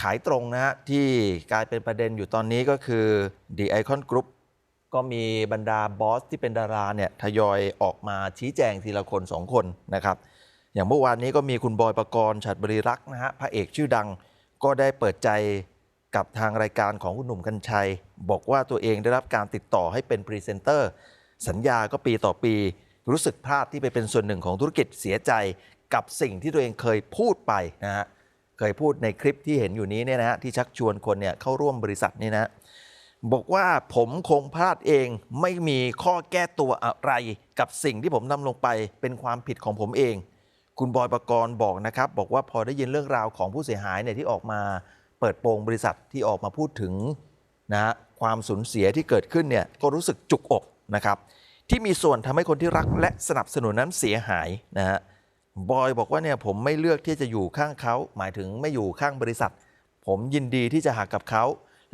ขายตรงนะฮะที่กลายเป็นประเด็นอยู่ตอนนี้ก็คือ The Icon Group ก็มีบรรดาบอสที่เป็นดาราเนี่ยทยอยออกมาชี้แจงทีละคนสองคนนะครับ อย่างเมื่อวานนี้ก็มีคุณบอยประกรณ์ฉัตรบริรักษ์นะฮะพระเอกชื่อดังก็ได้เปิดใจกับทางรายการของคุณหนุ่มกัญชัย บอกว่าตัวเองได้รับการติดต่อให้เป็นพรีเซนเตอร์ สัญญาก็ปีต่อปี รู้สึกพลาดที่ไปเป็นส่วนหนึ่งของธุรกิจเสียใจกับสิ่งที่ตัวเองเคยพูดไปนะฮะ เคยพูดในคลิปที่เห็นอยู่นี้เนี่ยนะฮะที่ชักชวนคนเนี่ยเข้าร่วมบริษัทนี่นะบอกว่าผมคงพลาดเองไม่มีข้อแก้ตัวอะไร กับสิ่งที่ผมทำลงไปเป็นความผิดของผมเอง คุณบอยประกรณ์บอกนะครับ บอกว่าพอได้ยินเรื่องราวของผู้เสียหายเนี่ยที่ออกมาเปิดโปงบริษัทที่ออกมาพูดถึงนะฮะความสูญเสียที่เกิดขึ้นเนี่ยก็รู้สึกจุกอกนะครับ ที่มีส่วนทำให้คนที่รักและสนับสนุนนั้นเสียหายนะฮะ บอยบอกว่าเนี่ยผมไม่เลือกที่จะอยู่ข้างเขา หมายถึงไม่อยู่ข้างบริษัท ผมยินดีที่จะหักกับเขา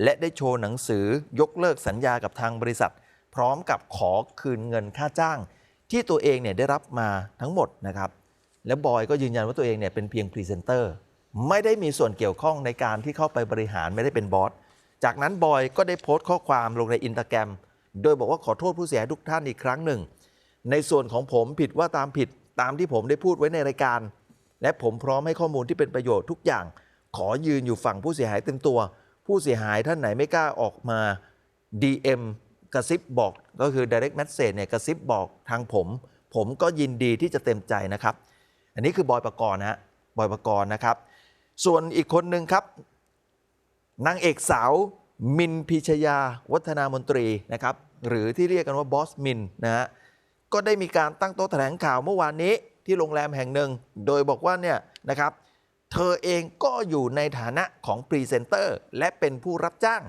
และได้โชว์หนังสือยกเลิกสัญญากับทางบริษัท พร้อมกับขอคืนเงินค่าจ้าง ที่ตัวเองเนี่ยได้รับมาทั้งหมดนะครับ และบอยก็ยืนยันว่าตัวเองเนี่ยเป็นเพียงพรีเซนเตอร์ไม่ได้มีส่วนเกี่ยวข้องในการที่เข้าไปบริหารไม่ได้เป็นบอส จากนั้นบอยก็ได้โพสต์ข้อความลงในอินสตาแกรมโดยบอกว่าขอโทษผู้เสียหายทุกท่านอีกครั้งหนึ่ง ในส่วนของผมผิดว่าตามผิด ตามที่ผมได้พูดไว้ในรายการ และผมพร้อมให้ข้อมูลที่เป็นประโยชน์ทุกอย่าง ขอยืนอยู่ฝั่งผู้เสียหายเต็มตัว ผู้เสียหายท่านไหนไม่กล้าออกมา DM กระซิบบอกก็คือ direct message เนี่ยกระซิบบอกทางผม ผมก็ยินดีที่จะเต็มใจนะครับ อันนี้คือบอยประกรณ์นะฮะบอยประกรณ์นะครับ ส่วนอีกคนหนึ่งครับนางเอกสาวมินพิชยาวัฒนามนตรีนะครับหรือที่เรียกกันว่าบอสมินนะฮะ ก็ได้มีการตั้งโต๊ะแถลงข่าวเมื่อวานนี้ที่โรงแรมแห่งหนึ่ง โดยบอกว่าเนี่ยนะครับ เธอเองก็อยู่ในฐานะของพรีเซนเตอร์และเป็นผู้รับจ้าง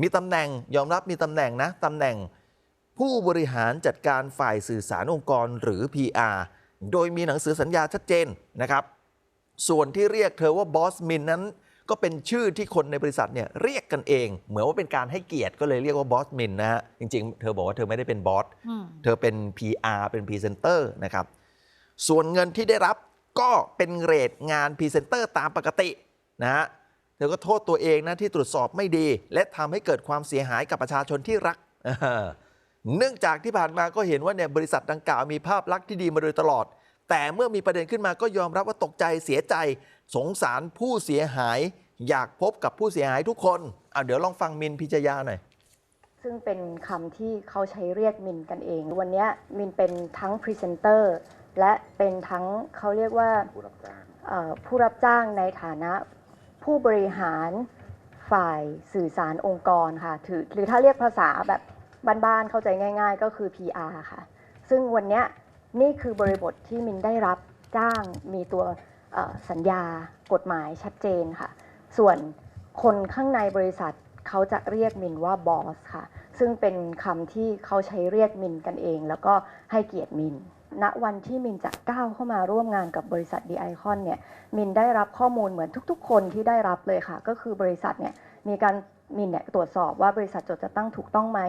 มีตำแหน่งยอมรับมีตำแหน่งนะตำแหน่งผู้บริหารจัดการฝ่ายสื่อสารองค์กรหรือ PR โดยมีหนังสือสัญญาชัดเจนนะครับ ส่วนที่เรียกเธอว่าบอสมินนั้น ก็เป็นชื่อที่คนในบริษัทเนี่ยเรียกกันเอง เหมือนว่าเป็นการให้เกียรติก็เลยเรียกว่าบอสมินนะฮะจริงๆ เธอบอกว่าเธอไม่ได้เป็นบอสอืมเธอเป็น PR เป็นพรีเซนเตอร์นะครับส่วนเงินที่ได้รับก็เป็นเรทงานพรีเซนเตอร์ตามปกตินะฮะเธอก็โทษตัวเองนะที่ตรวจสอบไม่ดี และทำให้เกิดความเสียหายกับประชาชนที่รักอ่าเนื่องจากที่ผ่านมาก็เห็นว่าเนี่ยบริษัทดังกล่าวมีภาพลักษณ์ที่ดีมาโดยตลอด แต่เมื่อมีประเด็นขึ้นมาก็ยอมรับว่าตกใจเสียใจ สงสารผู้เสียหาย อยากพบกับผู้เสียหายทุกคนอะเดี๋ยวลองฟังมินพิจยาหน่อย ซึ่งเป็นคำที่เขาใช้เรียกมินกันเอง วันนี้มินเป็นทั้งพรีเซนเตอร์และเป็นทั้งเขาเรียกว่าเอ่อผู้รับจ้างในฐานะผู้บริหารฝ่ายสื่อสารองค์กรค่ะถือหรือถ้าเรียกภาษาแบบบ้านๆเข้าใจง่าย ๆ ก็คือ PR ค่ะ ซึ่งวันนี้นี่คือบริบทที่มินได้รับจ้างมีตัว สัญญากฎหมายชัดเจนค่ะ ส่วนคนข้างในบริษัทเขาจะเรียกมินว่าบอสค่ะ ซึ่งเป็นคำที่เขาใช้เรียกมินกันเอง แล้วก็ให้เกียรติมินณวันที่มินจะก้าวเข้ามาร่วมงานกับบริษัทดีไอคอนเนี่ยมินได้รับข้อมูลเหมือนทุกๆ คนที่ได้รับเลยค่ะ ก็คือบริษัทเนี่ยมีการ มินเนี่ยตรวจสอบว่าบริษัทจดจะตั้งถูกต้องไหม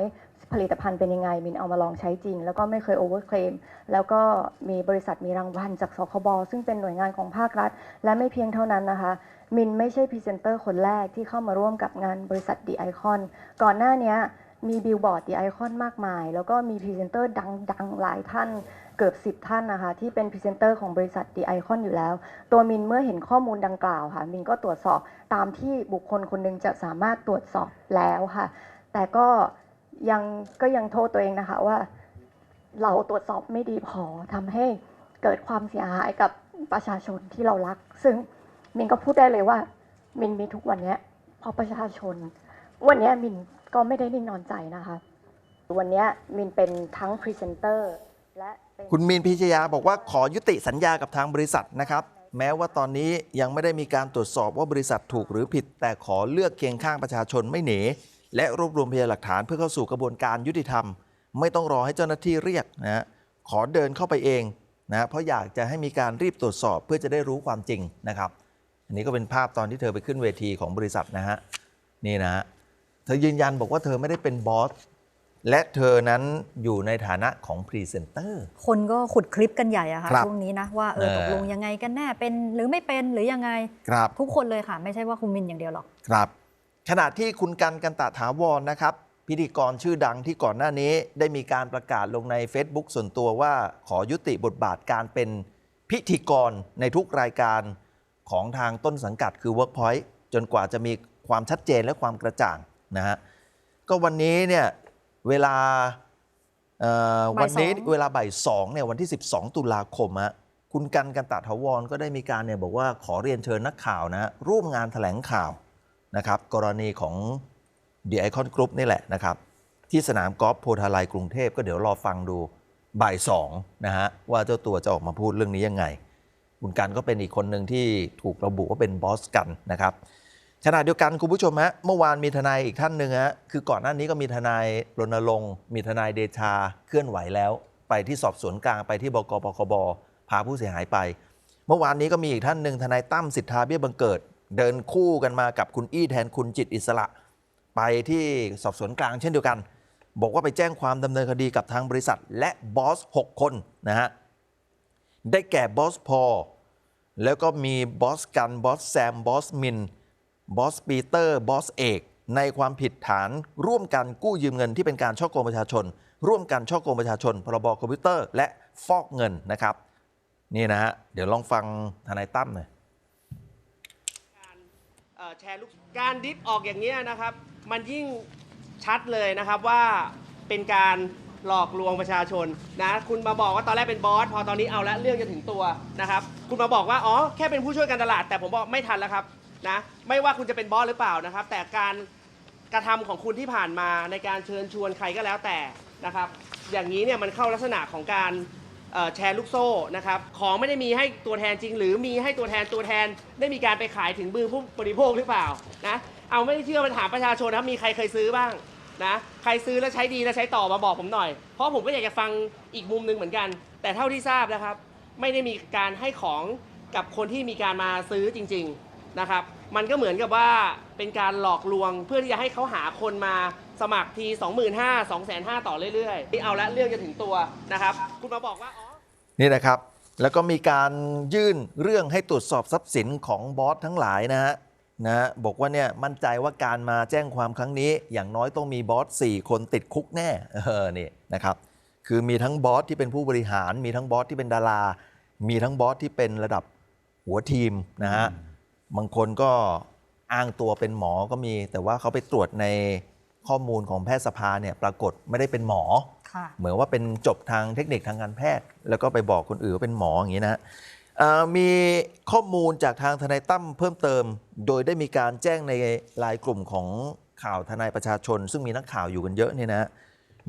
ผลิตภัณฑ์เป็นยังไง มินเอามาลองใช้จริง แล้วก็ไม่เคยโอเวอร์เคลมแล้วก็มีบริษัทมีรางวัลจากสคบซึ่งเป็นหน่วยงานของภาครัฐ และไม่เพียงเท่านั้นนะคะ มินไม่ใช่พรีเซนเตอร์คนแรกที่เข้ามาร่วมกับงานบริษัทดีไอคอนก่อนหน้านี้มีบิลบอร์ดดีไอคอนมากมาย แล้วก็มีพรีเซนเตอร์ดังๆ หลายท่าน เกือบ 10 ท่านนะคะ ที่เป็นพรีเซนเตอร์ของบริษัทดีไอคอนอยู่แล้ว ตัวมินเมื่อเห็นข้อมูลดังกล่าวค่ะ มินก็ตรวจสอบตามที่บุคคลคนหนึงจะสามารถตรวจสอบแล้วค่ะ แต่ก็ยังก็ยังโทษตัวเองนะคะว่า เราตรวจสอบไม่ดีพอทำให้เกิดความเสียหายกับประชาชนที่เรารัก ซึ่งมินก็พูดได้เลยว่า มินมีทุกวันนี้เพราะประชาชน วันนี้มินก็ไม่ได้นิ่งนอนใจนะคะ วันนี้มินเป็นทั้งพรีเซนเตอร์และเป็นคุณมีนพิชยาบอกว่าขอยุติสัญญากับทางบริษัทนะครับ แม้ว่าตอนนี้ยังไม่ได้มีการตรวจสอบว่าบริษัทถูกหรือผิด แต่ขอเลือกเคียงข้างประชาชนไม่หนีและรวบรวมพยานหลักฐานเพื่อเข้าสู่กระบวนการยุติธรรม ไม่ต้องรอให้เจ้าหน้าที่เรียกนะฮะขอเดินเข้าไปเองนะเพราะอยากจะให้มีการรีบตรวจสอบเพื่อจะได้รู้ความจริงนะครับ อันนี้ก็เป็นภาพตอนที่เธอไปขึ้นเวทีของบริษัทนะฮะนี่นะฮะเธอยืนยันบอกว่าเธอไม่ได้เป็นบอส และเธอนั้นอยู่ในฐานะของพรีเซนเตอร์ คนก็ขุดคลิปกันใหญ่อะค่ะครับช่วงนี้นะว่าเออเออ ตกลงยังไงกันแน่เป็นหรือไม่เป็นหรือยังไงครับ ทุกคนเลยค่ะ ไม่ใช่ว่าคุณมินอย่างเดียวหรอก ครับขณะที่คุณกันกันตะถาวรนะครับ พิธีกรชื่อดังที่ก่อนหน้านี้ได้มีการประกาศลงใน Facebook ส่วนตัวว่าขอยุติบทบาทการเป็นพิธีกรในทุกรายการของทางต้นสังกัดคือ Workpoint จนกว่าจะมีความชัดเจนและความกระจ่างนะฮะก็วันนี้เนี่ย เวลาเอ่อบ่ายวันนี้สองเวลาบ่ายสองเนี่ยวันที่ 12 ตุลาคมฮะคุณกันกันตะถาวรก็ได้มีการเนี่ยบอกว่าขอเรียนเชิญนักข่าวนะฮะร่วมงานแถลงข่าวนะครับ กรณีของ The Icon Group นี่แหละนะครับ ที่สนามกอล์ฟโพธาไลยกรุงเทพก็เดี๋ยวรอฟังดูบ่ายสองนะฮะว่าเจ้าตัวจะออกมาพูดเรื่องนี้ยังไง คุณกันก็เป็นอีกคนหนึ่งที่ถูกระบุว่าเป็นบอสกันนะครับ ขณะเดียวกันคุณผู้ชมฮะเมื่อวานมีทนายอีกท่านหนึ่งฮะคือก่อนหน้านี้ก็มีทนายรณรงค์มีทนายเดชาเคลื่อนไหวแล้ว ไปที่สอบสวนกลางไปที่บกปคบพาผู้เสียหายไป เมื่อวานนี้ก็มีอีกท่านหนึ่งทนายตั้มสิทธาเบี้ยบังเกิด เดินคู่กันมากับคุณอี้แทนคุณจิตอิสระ ไปที่สอบสวนกลางเช่นเดียวกัน บอกว่าไปแจ้งความดำเนินคดีกับทางบริษัท และบอส6คนนะฮะได้แก่บอสพอลแล้วก็มีบอสกันบอสแซมบอสมิน บอสปีเตอร์บอสเอกในความผิดฐานร่วมกันกู้ยืมเงินที่เป็นการช่อโกงประชาชน ร่วมกันช่อโกงประชาชน พรบคอมพิวเตอร์และฟอกเงินนะครับ นี่นะฮะเดี๋ยวลองฟังทนายตั้มหน่อยการแชร์ลูกการดิฟออกอย่างนี้นะครับ มันยิ่งชัดเลยนะครับว่าเป็นการหลอกลวงประชาชนนะคุณมาบอกว่าตอนแรกเป็นบอสพอตอนนี้เอาละเรื่องจะถึงตัวนะครับ คุณมาบอกว่าอ๋อแค่เป็นผู้ช่วยการตลาด แต่ผมบอกไม่ทันแล้วครับ นะไม่ว่าคุณจะเป็นบอสหรือเปล่านะครับ แต่การกระทำของคุณที่ผ่านมาในการเชิญชวนใครก็แล้วแต่นะครับ อย่างนี้เนี่ยมันเข้าลักษณะของการแชร์ลูกโซ่นะครับของไม่ได้มีให้ตัวแทนจริง หรือมีให้ตัวแทนตัวแทนได้มีการไปขายถึงมือผู้บริโภคหรือเปล่านะเอาไม่เชื่อมาถามประชาชนนะครับมีใครเคยซื้อบ้างนะใครซื้อแล้วใช้ดีแล้วใช้ต่อมาบอกผมหน่อย เพราะผมก็อยากจะฟังอีกมุมหนึ่งเหมือนกัน แต่เท่าที่ทราบนะครับ ไม่ได้มีการให้ของกับคนที่มีการมาซื้อจริง ๆ นะครับ มันก็เหมือนกับว่าเป็นการหลอกลวงเพื่อที่จะให้เขาหาคนมาสมัครที 25,000 2,500 ต่อเรื่อยๆที่เอาละเรื่องจะถึงตัวนะครับ คุณมาบอกว่าอ๋อ นี่นะครับ แล้วก็มีการยื่นเรื่องให้ตรวจสอบทรัพย์สินของบอสทั้งหลายนะฮะนะฮะบอกว่าเนี่ยมั่นใจว่าการมาแจ้งความครั้งนี้ อย่างน้อยต้องมีบอส4คนติดคุกแน่เออนี่นะครับ คือมีทั้งบอสที่เป็นผู้บริหาร มีทั้งบอสที่เป็นดารา มีทั้งบอสที่เป็นระดับหัวทีมนะฮะ บางคนก็อ้างตัวเป็นหมอก็มี แต่ว่าเขาไปตรวจในข้อมูลของแพทยสภาเนี่ยปรากฏไม่ได้เป็นหมอ ค่ะ เหมือนว่าเป็นจบทางเทคนิคทางการแพทย์ แล้วก็ไปบอกคนอื่นว่าเป็นหมออย่างนี้นะฮะเอ่อมีข้อมูลจากทางทนายตั้มเพิ่มเติม โดยได้มีการแจ้งในไลายกลุ่มของข่าวทนายประชาชน ซึ่งมีนักข่าวอยู่กันเยอะเนี่ยนะฮะ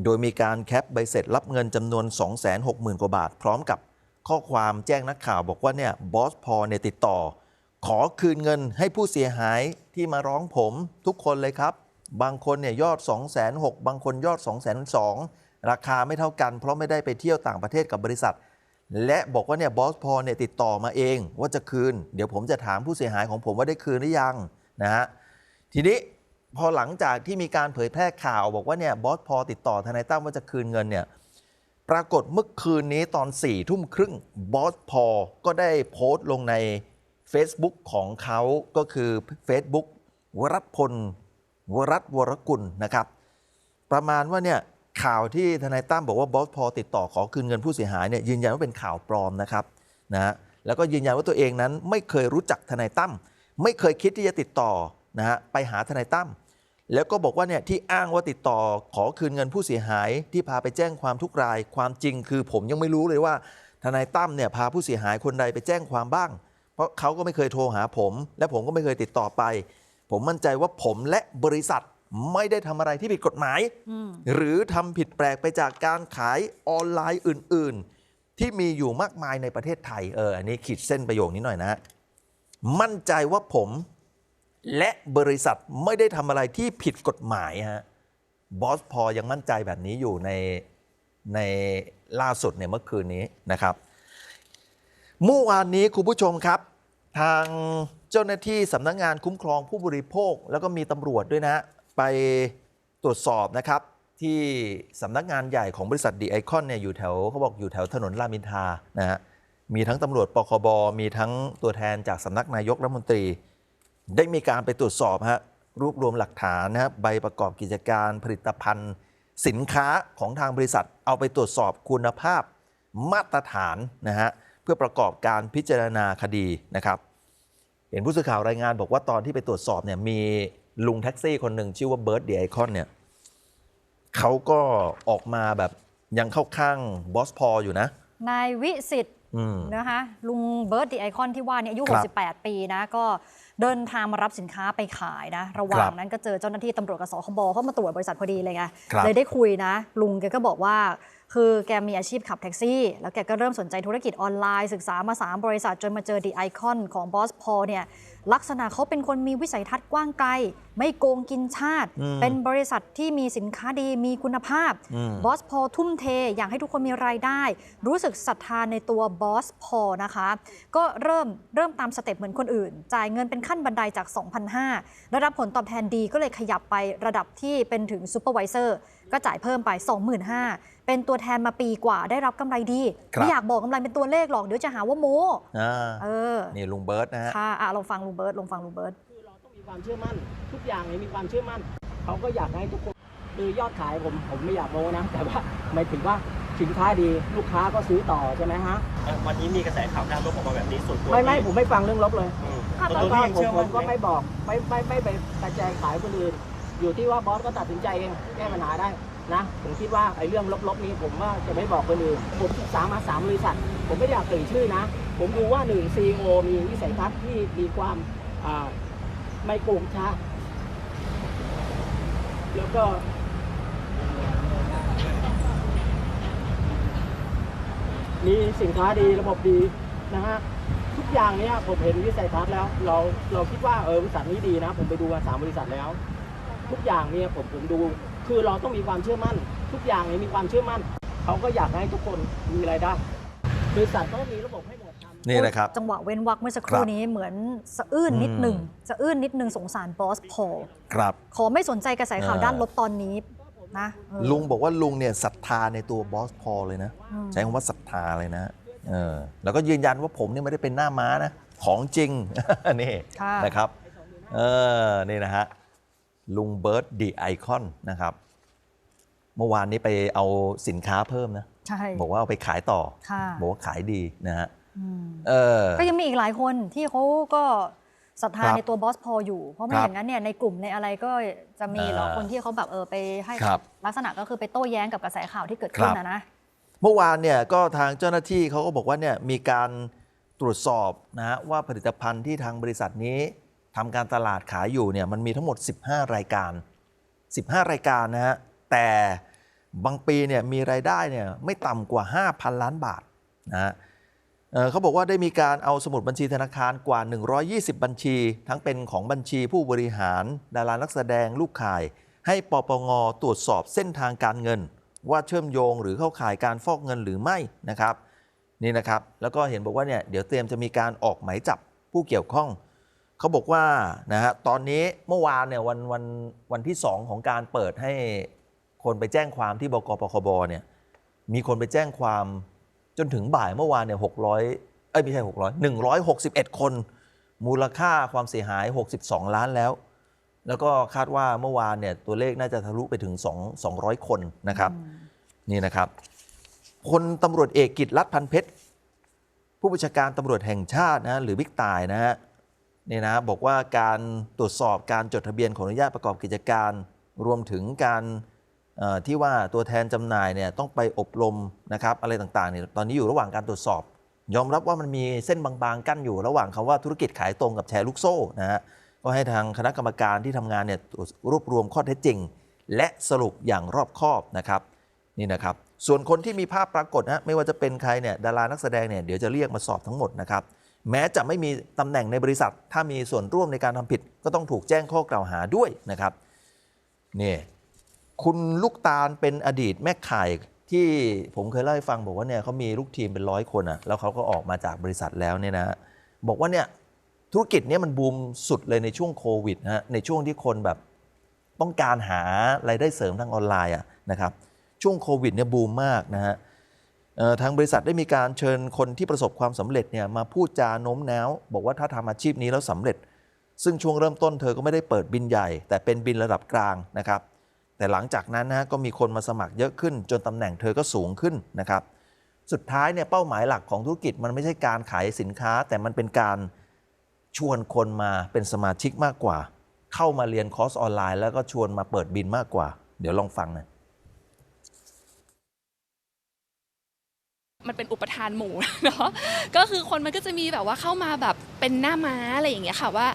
โดยมีการแคปใบเสร็จรับเงินจำนวน 260,000 กว่าบาท พร้อมกับข้อความแจ้งนักข่าวบอกว่าเนี่ยบอสพอเนี่ยติดต่อ ขอคืนเงินให้ผู้เสียหายที่มาร้องผมทุกคนเลยครับ บางคนเนี่ยยอด 2 6 0 0 0บางคนยอด 2 2 0 0 0ราคาไม่เท่ากัน เพราะไม่ได้ไปเที่ยวต่างประเทศกับบริษัท และบอกว่าเนี่ยบอสพอเนี่ยติดต่อมาเองว่าจะคืน เดี๋ยวผมจะถามผู้เสียหายของผมว่าได้คืนหรือยังนะฮะทีนี้พอหลังจากที่มีการเผยแพร่ข่าว บอกว่าเนี่ยบอสพอติดต่อทนายตั้มว่าจะคืนเงินเนี่ยปรากฏเมื่อคืนนี้ตอน4ี่ทุ่มครึ่งบอสพอก็ได้โพสต์ลงใน Facebook ของเขาก็คือ Facebook วรัตพล วรัตวรกุลนะครับ ประมาณว่าเนี่ยข่าวที่ทนายตั้มบอกว่าบอสพอติดต่อขอคืนเงินผู้เสียหายเนี่ยยืนยันว่าเป็นข่าวปลอมนะครับนะฮะแล้วก็ยืนยันว่าตัวเองนั้นไม่เคยรู้จักทนายตั้มไม่เคยคิดที่จะติดต่อนะฮะไปหาทนายตั้มแล้วก็บอกว่าเนี่ยที่อ้างว่าติดต่อขอคืนเงินผู้เสียหาย ที่พาไปแจ้งความทุกรายความจริง คือผมยังไม่รู้เลยว่าทนายตั้มเนี่ยพาผู้เสียหายคนใดไปแจ้งความบ้าง เพราะเขาก็ไม่เคยโทรหาผม และผมก็ไม่เคยติดต่อไป ผมมั่นใจว่าผมและบริษัทไม่ได้ทำอะไรที่ผิดกฎหมายอืมหรือทำผิดแปลกไปจากการขายออนไลน์อื่น ๆ ที่มีอยู่มากมายในประเทศไทยเอออันนี้ขีดเส้นประโยคนี้หน่อยนะฮะมั่นใจว่าผมและบริษัทไม่ได้ทำอะไรที่ผิดกฎหมายฮะบอสพอยังมั่นใจแบบนี้อยู่ในในล่าสุดเนี่ยเมื่อคืนนี้นะครับ เมื่อวานนี้คุณผู้ชมครับ ทางเจ้าหน้าที่สำนักงงานคุ้มครองผู้บริโภค แล้วก็มีตำรวจด้วยนะ ไปตรวจสอบนะครับ ที่สำนักงานใหญ่ของบริษัทดีไอคอนเนี่ยอยู่แถวเขาบอกอยู่แถวถนนรามอินทรานะฮะมีทั้งตำรวจปคบมีทั้งตัวแทนจากสำนักนายกรัฐมนตรี ได้มีการไปตรวจสอบฮะรวบรวมหลักฐานนะครับใบประกอบกิจการผลิตภัณฑ์ สินค้าของทางบริษัท เอาไปตรวจสอบคุณภาพมาตรฐานนะฮะ เพื่อประกอบการพิจารณาคดีนะครับ เห็นผู้สื่อข่าวรายงานบอกว่าตอนที่ไปตรวจสอบเนี่ยมีลุงแท็กซี่คนหนึ่งชื่อว่าเบิร์ดเดียไอคอนเนี่ยเขาก็ออกมาแบบยังเข้าข้างบอสพออยู่นะ นายวิสิทธิ์อืมนะคะลุงเบิร์ดดีไอคอนที่ว่าเนี่ยอายุครับ68 ปีนะ ก็เดินทางมารับสินค้าไปขายนะ ระหว่าคงรับนั้นก็เจอเจ้าหน้าที่ตำรวจกับสคบเข้ามาตรวจบริษัทพอดีเลยไงครับเลยได้คุยนะ ลุงแกก็บอกว่า คือแกมีอาชีพขับแท็กซี่ แล้วแกก็เริ่มสนใจธุรกิจออนไลน์ ศึกษามา 3 บริษัทจนมาเจอดีไอคอนของบอสพอเนี่ยลักษณะเขาเป็นคนมีวิสัยทัศน์กว้างไกล ไม่โกงกินชาติอืมเป็นบริษัทที่มีสินค้าดีมีคุณภาพอืมบอสพอทุ่มเท อยากให้ทุกคนมีรายได้ รู้สึกศรัทธาในตัวบอสพอนะคะ ก็เริ่มเริ่มตามสเต็ปเหมือนคนอื่น จ่ายเงินเป็นขั้นบันไดจาก2,500ได้รับผลตอบแทนดีก็เลยขยับไประดับที่เป็นถึงซูเปอร์วิเซอร์ ก็จ่ายเพิ่มไป 25,000 เป็นตัวแทนมาปีกว่าได้รับกำไรดี ครับ ไม่อยากบอกกำไรเป็นตัวเลขหรอก เดี๋ยวจะหาว่าโม้อ่าเออนี่ลุงเบิร์ดนะฮะ ค่ะอะลองฟังลุงเบิร์ตลองฟังลุงเบิร์ต คือเราต้องมีความเชื่อมั่น ทุกอย่างเนี่ยมีความเชื่อมั่น เขาก็อยากให้ทุกคนคือยอดขายผมผมไม่อยากโม้นะ แต่ว่าหมายถึงว่าสินค้าดีลูกค้าก็ซื้อต่อใช่ไหมฮะเอ่อวันนี้มีกระแสข่าวด้านลบออกมาแบบนี้ส่วนตัวไม่ไม่พี่ผมไม่ฟังเรื่องลบเลยอืมค่ะส่วนแล้วตัวก็พี่ยังผมเชื่อมั่นไหมผมก็ไม่บอกไม่ไม่ไม่ไปกระจายขายคนอื่น อยู่ที่ว่าบอสก็ตัดสินใจเองแก้ปัญหาได้นะ ผมคิดว่าไอ้เรื่องลบๆนี้ผมว่าจะไม่บอกคนอื่นผมศึกษามาสามบริษัท ผมไม่อยากเอ่ยชื่อนะ ผมดูว่าหนึ่งซีโอมีวิสัยทัศน์ที่มีความไม่โกงชาแล้วก็มีสินค้าดีระบบดีนะฮะทุกอย่างเนี้ยผมเห็นวิสัยทัศน์แล้ว เราเราคิดว่าเออบริษัทนี้ดีนะ ผมไปดูมาสามบริษัทแล้ว ทุกอย่างเนี่ยผมผมดู คือเราต้องมีความเชื่อมั่น ทุกอย่างเนี่ยมีความเชื่อมั่น เขาก็อยากให้ทุกคนมีรายได้บริษัทก็มีระบบให้หมดทำนี่นะครับ จังหวะเว้นวักเมื่อสักคครัรู่บนี้เหมือนสะอื้นนิดหนึ่งอืมสะอื้นนิดหนึ่งสงสารบอสพอลครับ ขอไม่สนใจกระแสข่าวเออ ด้านลบตอนนี้นะเออลุงบอกว่าลุงเนี่ยศรัทธาในตัวบอสพอลเลยนะ อืม ใช้คำว่าศรัทธาเลยนะเออแล้วก็ยืนยันว่าผมเนี่ยไม่ได้เป็นหน้าม้านะ ของจริง นี่ค่ะ นะครับ เออ นี่นะฮะ ลุงเบิร์ดดีไอคอนนะครับ เมื่อวานนี้ไปเอาสินค้าเพิ่มนะ ใช่ บอกว่าเอาไปขายต่อค่ะบอกว่าขายดีนะฮะอืมเออ ก็ยังมีอีกหลายคนที่เขาก็ศรัทธาครับในตัวบอสพอลอยู่ เพราะไม่ครับอย่างนั้นเนี่ยในกลุ่มในอะไรก็จะมีเหรออ่าคนที่เขาแบบเออไปให้ครับลักษณะก็คือไปโต้แย้งกับกระแสข่าวที่เกิดขึ้นครับนะนะ เมื่อวานเนี่ยก็ทางเจ้าหน้าที่เขาก็บอกว่าเนี่ยมีการตรวจสอบนะฮะว่าผลิตภัณฑ์ที่ทางบริษัทนี้ ทำการตลาดขายอยู่เนี่ยมันมีทั้งหมด 15 รายการ 15 รายการนะฮะแต่บางปีเนี่ยมีรายได้เนี่ยไม่ต่ำกว่า 5,000 ล้านบาทนะฮะเเขาบอกว่าได้มีการเอาสมุดบัญชีธนาคารกว่า 120 บัญชี ทั้งเป็นของบัญชีผู้บริหาร ดารานักแสดงลูกข่าย ให้ปปงตรวจสอบเส้นทางการเงิน ว่าเชื่อมโยงหรือเข้าข่ายการฟอกเงินหรือไม่นะครับนี่นะครับ แล้วก็เห็นบอกว่าเนี่ยเดี๋ยวเตรียมจะมีการออกหมายจับผู้เกี่ยวข้อง เขาบอกว่านะฮะตอนนี้เมื่อวานเนี่ยวันวันวันที่ 2 ของการเปิดให้คนไปแจ้งความที่บกปคบเนี่ยมีคนไปแจ้งความจนถึงบ่ายเมื่อวานเนี่ยหกร้อยเอ้ยไม่ใช่หกร้อยหนึ่งร้อยหกสิบเอ็ดคน มูลค่าความเสียหาย 62 ล้านแล้ว แล้วก็คาดว่าเมื่อวานเนี่ยตัวเลขน่าจะทะลุไปถึง 2 200 คนนะครับ นี่นะครับพลตำรวจเอกกิตรัฐพันเพชรผู้บัญชาการตำรวจแห่งชาตินะหรือบิ๊กตายนะฮะ นี่นะบอกว่าการตรวจสอบการจดทะเบียนขออนุญาตประกอบกิจการ รวมถึงการที่ว่าตัวแทนจำหน่ายเนี่ยต้องไปอบรมนะครับอะไรต่างๆเนี่ยตอนนี้อยู่ระหว่างการตรวจสอบ ยอมรับว่ามันมีเส้นบางๆกั้นอยู่ระหว่างคำว่าธุรกิจขายตรงกับแชร์ลูกโซ่นะฮะก็ให้ทางคณะกรรมการที่ทำงานเนี่ยรวจรวบรวมข้อเท็จจริง และสรุปอย่างรอบคอบนะครับนี่นะครับส่วนคนที่มีภาพปรากฏนะไม่ว่าจะเป็นใครเนี่ยดารานักแสดงเนี่ยเดี๋ยวจะเรียกมาสอบทั้งหมดนะครับ แม้จะไม่มีตำแหน่งในบริษัท ถ้ามีส่วนร่วมในการทำผิด ก็ต้องถูกแจ้งข้อกล่าวหาด้วยนะครับนี่คุณลูกตาลเป็นอดีตแม่ข่ายที่ผมเคยเล่าให้ฟังบอกว่าเนี่ยเขามีลูกทีมเป็นร้อยคนอะแล้วเขาก็ออกมาจากบริษัทแล้วเนี่ยนะบอกว่าเนี่ยธุรกิจเนี้มันบูมสุดเลยในช่วงโควิดนะฮะในช่วงที่คนแบบต้องการหารายได้เสริมทางออนไลน์อะนะครับช่วงโควิดเนี่ยบูมมากนะฮะ ทางบริษัทได้มีการเชิญคนที่ประสบความสำเร็จเนี่ยมาพูดจาโน้มน้าว บอกว่าถ้าทำอาชีพนี้แล้วสำเร็จ ซึ่งช่วงเริ่มต้นเธอก็ไม่ได้เปิดบินใหญ่ แต่เป็นบินระดับกลางนะครับ แต่หลังจากนั้นนะก็มีคนมาสมัครเยอะขึ้น จนตำแหน่งเธอก็สูงขึ้นนะครับ สุดท้ายเนี่ยเป้าหมายหลักของธุรกิจมันไม่ใช่การขายสินค้า แต่มันเป็นการชวนคนมาเป็นสมาชิกมากกว่า เข้ามาเรียนคอร์สออนไลน์ แล้วก็ชวนมาเปิดบินมากกว่า เดี๋ยวลองฟังนะ มันเป็นอุปทานหมู่เนาะก็คือคนมันก็จะมีแบบว่าเข้ามาแบบเป็นหน้าม้าอะไรอย่างเงี้ยค่ะว่า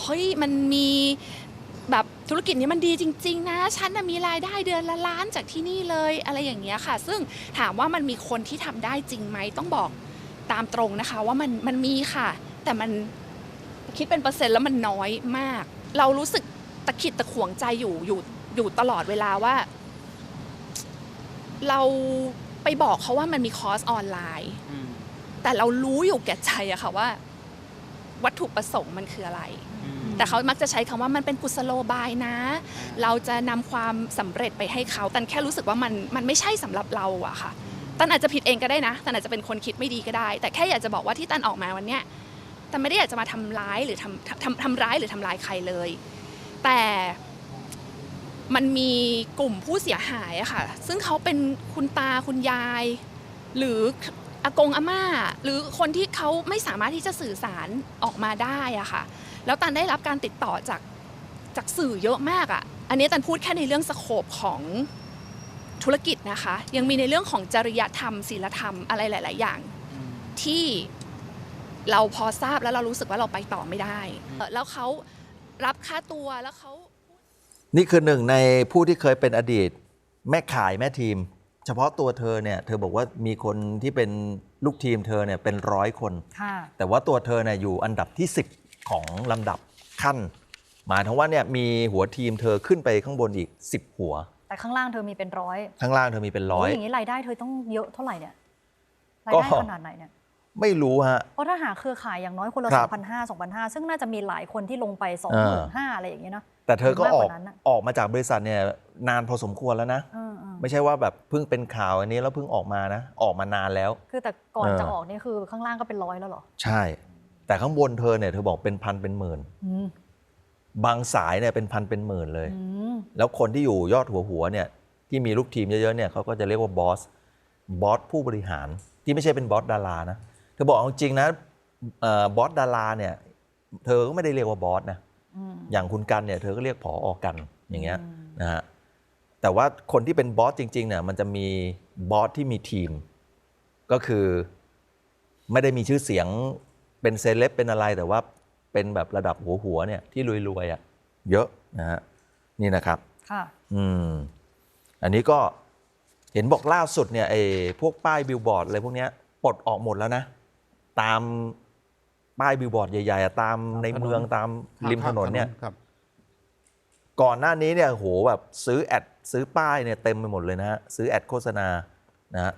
เฮ้ยมันมีแบบธุรกิจนี้มันดีจริง ๆ นะฉันนะมีรายได้เดือนละล้านจากที่นี่เลยอะไรอย่างเงี้ยค่ะ ซึ่งถามว่ามันมีคนที่ทำได้จริงไหมต้องบอกตามตรงนะคะ ว่ามันมันมีค่ะ แต่มันคิดเป็นเปอร์เซ็นต์แล้วมันน้อยมาก เรารู้สึกตะขิดตะขวงใจอยู่อยู่อยู่ตลอดเวลาว่า เรา ไปบอกเขาว่ามันมีคอร์สออนไลน์แต่เรารู้อยู่แก่ใจอะค่ะว่า วัตถุประสงค์มันคืออะไรแต่เขามักจะใช้คำว่ามันเป็นกุศโลบายนะ เราจะนำความสำเร็จไปให้เขาตันแค่รู้สึกว่ามันมันไม่ใช่สำหรับเราอะค่ะตันอาจจะผิดเองก็ได้นะตันอาจจะเป็นคนคิดไม่ดีก็ได้ แต่แค่อยากจะบอกว่าที่ตันออกมาวันเนี้ยตันไม่ได้อยากจะมาทำร้ายหรือทำทำทำร้ายหรือทำลายใครเลย แต่ มันมีกลุ่มผู้เสียหายอะค่ะ ซึ่งเขาเป็นคุณตาคุณยาย หรืออากงอาม่า หรือคนที่เขาไม่สามารถที่จะสื่อสารออกมาได้อะค่ะ แล้วตันได้รับการติดต่อจากจากสื่อเยอะมากอะ่ะอันนี้ตันพูดแค่ในเรื่องสโคปของธุรกิจนะคะ ยังมีในเรื่องของจริยธรรมศีลธรรมอะไรหลาย ๆ อย่าง ที่เราพอทราบแล้วเรารู้สึกว่าเราไปต่อไม่ได้เอ่อแล้วเขารับค่าตัวแล้วเขา นี่คือหนึ่งในผู้ที่เคยเป็นอดีต แม่ขายแม่ทีม เฉพาะตัวเธอเนี่ยเธอบอกว่ามีคนที่เป็นลูกทีมเธอเนี่ยเป็นร้อยคน ค่ะ แต่ว่าตัวเธอเนี่ยอยู่อันดับที่ 10 ของลำดับขั้น หมายถึงว่าเนี่ยมีหัวทีมเธอขึ้นไปข้างบนอีก 10 หัว แต่ข้างล่างเธอมีเป็นร้อยข้างล่างเธอมีเป็นร้อย โอย่างนี้รายได้เธอต้องเยอะเท่าไหร่เนี่ยรายก็ได้ขนาดไหนเนี่ย ไม่รู้ฮะ เพราะถ้าหาเครือข่ายอย่างน้อยคนละครั2บ5 0 0 2 5 0 0 ซึ่งน่าจะมีหลายคนที่ลงไป 2 5เอ0อ0 0อะไรอย่างเงี้ยเนาะ แต่เธอก็มากอกอกว่านั้นน่ะออกมาจากบริษัทเนี่ยนานพอสมควรแล้วนะ เออเออไม่ใช่ว่าแบบเพิ่งเป็นข่าวอันนี้แล้วเพิ่งออกมานะ ออกมานานแล้ว คือแต่ก่อนเออ จะออกนี่คือข้างล่างก็เป็นร้อยแล้วเหรอใช่ แต่ข้างบนเธอเนี่ยเธอบอกเป็นพันเป็นหมื่น อืมบางสายเนี่ยเป็นพันเป็นหมื่นเลย อืมแล้วคนที่อยู่ยอดหัวหัวๆเนี่ยที่มีลูกทีมเยอะๆเนี่ยเขาก็จะเรียกว่าบอสบอสผู้บริหารที่ไม่ใช่เป็นบอสดารานะเธอบอกเอาจริงๆนะเอ่อบอสดาราเนี่ย เธอก็ไม่ได้เรียกว่าบอสนะอืมอย่างคุณกันเนี่ยเธอก็เรียกผออกันอย่างเงี้ยอืมนะฮะแต่ว่าคนที่เป็นบอสจริงๆเนี่ยมันจะมีบอสที่มีทีม ก็คือไม่ได้มีชื่อเสียงเป็นเซเลบเป็นอะไรแต่ว่าเป็นแบบระดับหัวหัวๆเนี่ยที่รวยๆอะเยอะนะฮะนี่นะครับค่ะอืมอันนี้ก็เห็นบอกล่าสุดเนี่ยไอ้พวกป้ายบิลบอร์ดอะไรพวกเนี้ยปลดออกหมดแล้วนะ ตามป้ายบิลบอร์ดใหญ่ๆอะตามในเมืองตามริมถนนเนี่ยครับ ก่อนหน้านี้เนี่ยโหแบบซื้อแอดซื้อป้ายเนี่ยเต็มไปหมดเลยนะฮะซื้อแอดโฆษณานะฮะ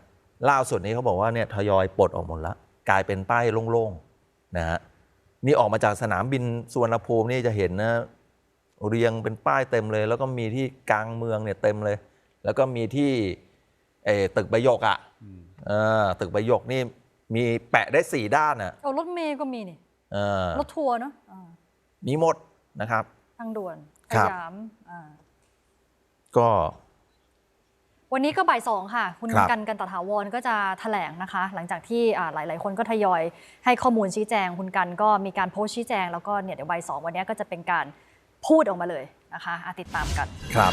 ล่าสุดนี้เขาบอกว่าเนี่ยทยอยปลดออกหมดแล้วกลายเป็นป้ายโล่งๆนะฮะนี่ออกมาจากสนามบินสุวรรณภูมินี่จะเห็นนะเรียงเป็นป้ายเต็มเลย แล้วก็มีที่กลางเมืองเนี่ยเต็มเลย แล้วก็มีที่เออตึกใบหยกอะเออตึกใบหยกนี่ มีแปะได้สี่ด้านอะเอารถเมย์ก็มีนี่เออรถทัวร์เนาะอ่ามีหมดนะครับ ทางด่วนสครับ ยามอ่าก็ วันนี้ก็บ่ายสองค่ะ คุณครับกันกันตถาวรก็จะแถลงนะคะ หลังจากที่อ่าหลาย ๆ คนก็ทยอยให้ข้อมูลชี้แจง คุณกันก็มีการโพสต์ชี้แจง แล้วก็เนี่ยเดี๋ยวบ่ายสองวันนี้ก็จะเป็นการพูดออกมาเลยนะคะอะติดตามกัน ครับ